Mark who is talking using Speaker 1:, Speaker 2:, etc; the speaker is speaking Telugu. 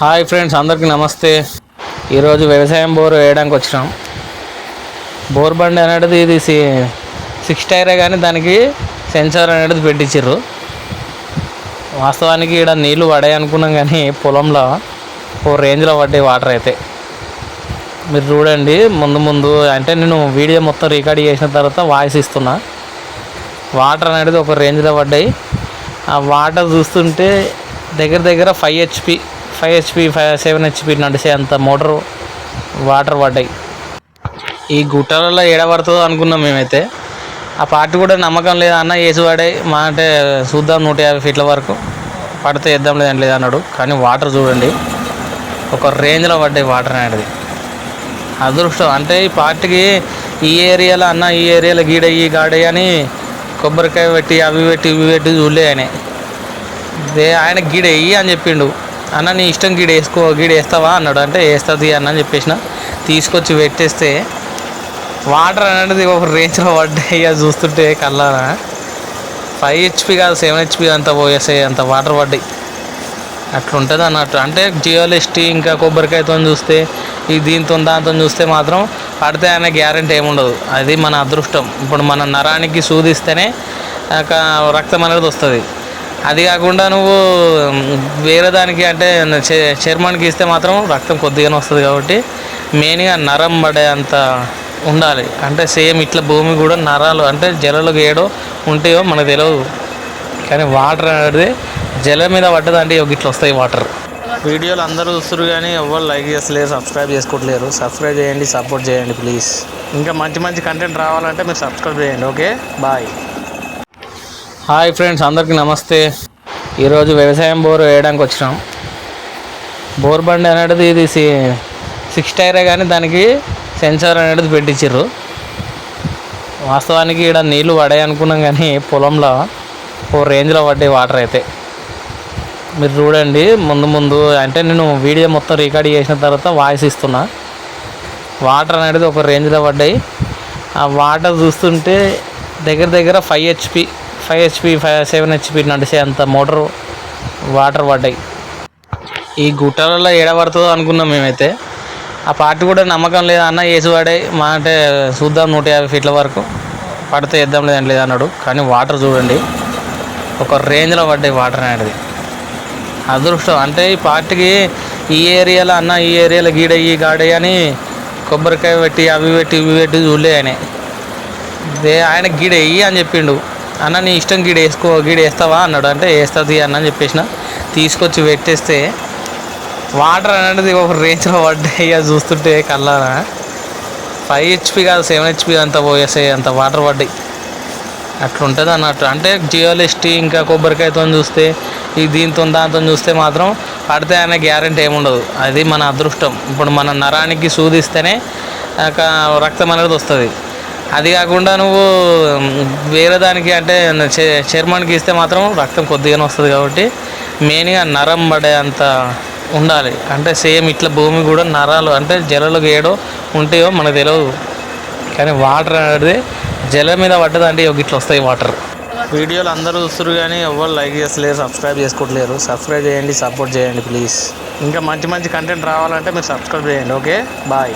Speaker 1: హాయ్ ఫ్రెండ్స్ అందరికీ నమస్తే. ఈరోజు వ్యవసాయం బోర్ వేయడానికి వచ్చినాం. బోర్ బండి అనేది ఇది సి సిక్స్ టైరే కానీ దానికి సెన్సార్ అనేది పెట్టించారు వాస్తవానికి ఇక్కడ నీళ్ళు పడాయి అనుకున్నాం కానీ పొలంలో ఓ రేంజ్లో పడ్డాయి వాటర్ అయితే. మీరు చూడండి ముందు ముందు అంటే నేను వీడియో మొత్తం రికార్డ్ చేసిన తర్వాత వాయిస్ ఇస్తున్నా. వాటర్ అనేది ఒక రేంజ్లో పడ్డాయి. ఆ వాటర్ చూస్తుంటే దగ్గర దగ్గర five HP five HP five seven HP నడిచే అంత మోటార్ వాటర్ పడ్డాయి. ఈ గుట్టలలో ఏడబడుతుందో అనుకున్నాం మేమైతే. ఆ పార్టీ కూడా నమ్మకం లేదు అన్న వేసి పడాయి మా అంటే చూద్దాం నూట యాభై ఫీట్ల వరకు. పడితే వేద్దాం లేదని లేదు అన్నాడు. కానీ వాటర్ చూడండి ఒక రేంజ్లో పడ్డాయి వాటర్ అనేది. అదృష్టం. అంటే ఈ పార్టీకి ఈ ఏరియాలో అన్న ఈ ఏరియాలో గీడయ్యి గాడయ్యి అని కొబ్బరికాయ పెట్టి అవి పెట్టి ఇవి పెట్టి చూడలే ఆయన. ఆయన గీడయ్యి అని చెప్పిండు. అన్న నీ ఇష్టం గీడ వేసుకో గీడ వేస్తావా? అన్నాడు. అంటే వేస్తుంది అన్న అని చెప్పేసిన. తీసుకొచ్చి పెట్టేస్తే వాటర్ అనేది ఒక రేంజ్లో పడ్డాయి. అది చూస్తుంటే కల్లారా ఫైవ్ హెచ్పి కాదు సెవెన్ హెచ్పి అంత పోయేసాయి అంత వాటర్ పడ్డాయి. అట్లుంటుంది అన్నట్టు. అంటే జియోలిస్టీ ఇంకా కొబ్బరికాయతో చూస్తే ఈ దీంతో దాంతో చూస్తే మాత్రం పడితే అనే గ్యారంటీ ఏముండదు అది మన అదృష్టం. ఇప్పుడు మన నరానికి సూదిస్తేనే ఒక రక్తం అనేది వస్తుంది. అది కాకుండా నువ్వు వేరే దానికి అంటే చర్మానికి ఇస్తే మాత్రం రక్తం కొద్దిగానే వస్తుంది కాబట్టి మెయిన్గా నరం పడే అంత ఉండాలి. అంటే సేమ్ ఇట్లా భూమి కూడా నరాలు అంటే జలలు ఏడో ఉంటాయో మనకు తెలియదు కానీ వాటర్ అనేది జల మీద పడ్డదంటే ఇగో ఇట్లా వస్తాయి వాటర్. వీడియోలు అందరూ చూస్తారు కానీ ఎవరు లైక్ చేస్తలేరు సబ్స్క్రైబ్ చేసుకోవట్లేరు. సబ్స్క్రైబ్ చేయండి సపోర్ట్ చేయండి ప్లీజ్. ఇంకా మంచి మంచి కంటెంట్ రావాలంటే మీరు సబ్స్క్రైబ్ చేయండి ఓకే? బాయ్. హాయ్ ఫ్రెండ్స్ అందరికీ నమస్తే. ఈరోజు వ్యవసాయం బోర్ వేయడానికి వచ్చినాం. బోర్ బండి అనేది ఇది సి సిక్స్ టైరే కానీ దానికి సెన్సార్ అనేది పెట్టించారు వాస్తవానికి ఇక్కడ నీళ్ళు పడాయి అనుకున్నాం కానీ పొలంలో ఓ రేంజ్లో పడ్డాయి వాటర్ అయితే. మీరు చూడండి ముందు ముందు అంటే నేను వీడియో మొత్తం రికార్డ్ చేసిన తర్వాత వాయిస్ ఇస్తున్నా. వాటర్ అనేది ఒక రేంజ్లో పడ్డాయి. ఆ వాటర్ చూస్తుంటే దగ్గర దగ్గర five HP five HP five seven HP నడిచే అంత మోటార్ వాటర్ పడ్డాయి. ఈ గుట్టలలో ఏడబడుతుందో అనుకున్నాం మేమైతే. ఆ పార్టీ కూడా నమ్మకం లేదు అన్న వేసి పడాయి మా అంటే చూద్దాం నూట యాభై ఫీట్ల వరకు. పడితే వేద్దాం లేదని లేదు అన్నాడు. కానీ వాటర్ చూడండి ఒక రేంజ్లో పడ్డాయి వాటర్ అనేది. అదృష్టం. అంటే ఈ పార్టీకి ఈ ఏరియాలో అన్న ఈ ఏరియాలో గీడయ్యి గాడయ్యి అని కొబ్బరికాయ పెట్టి అవి పెట్టి ఇవి పెట్టి చూడలే ఆయన. ఆయన గీడ అని చెప్పిండు. అన్న నీ ఇష్టం గీడ వేసుకో గీడ వేస్తావా? అన్నాడు. అంటే వేస్తుంది అన్న అని చెప్పేసిన. తీసుకొచ్చి పెట్టేస్తే వాటర్ అనేది ఒక రేంజ్లో పడ్డాయి. అది చూస్తుంటే కల్లారా ఫైవ్ హెచ్పి కాదు సెవెన్ హెచ్పి అంత పోయేసాయి అంత వాటర్ పడ్డాయి. అట్లుంటుంది అన్నట్టు. అంటే జియోలిస్టీ ఇంకా కొబ్బరికాయతో చూస్తే ఈ దీంతో దాంతో చూస్తే మాత్రం పడితే అనే గ్యారంటీ ఏముండదు అది మన అదృష్టం. ఇప్పుడు మన నరానికి సూదిస్తేనే ఒక రక్తం అనేది వస్తుంది. అది కాకుండా నువ్వు వేరే దానికి అంటే చే- చర్మానికి ఇస్తే మాత్రం రక్తం కొద్దిగానే వస్తుంది కాబట్టి మెయిన్గా నరం పడే అంత ఉండాలి. అంటే సేమ్ ఇట్లా భూమి కూడా నరాలు అంటే జలలో ఏడో ఉంటాయో మనకు తెలియదు కానీ వాటర్ అనేది జల మీద పడ్డదంటే ఇట్లా వస్తాయి వాటర్. వీడియోలు అందరూ చూస్తారు కానీ ఎవరు లైక్ చేస్తలేరు సబ్స్క్రైబ్ చేసుకోవట్లేరు. సబ్స్క్రైబ్ చేయండి సపోర్ట్ చేయండి ప్లీజ్. ఇంకా మంచి మంచి కంటెంట్ రావాలంటే మీరు సబ్స్క్రైబ్ చేయండి ఓకే? బాయ్.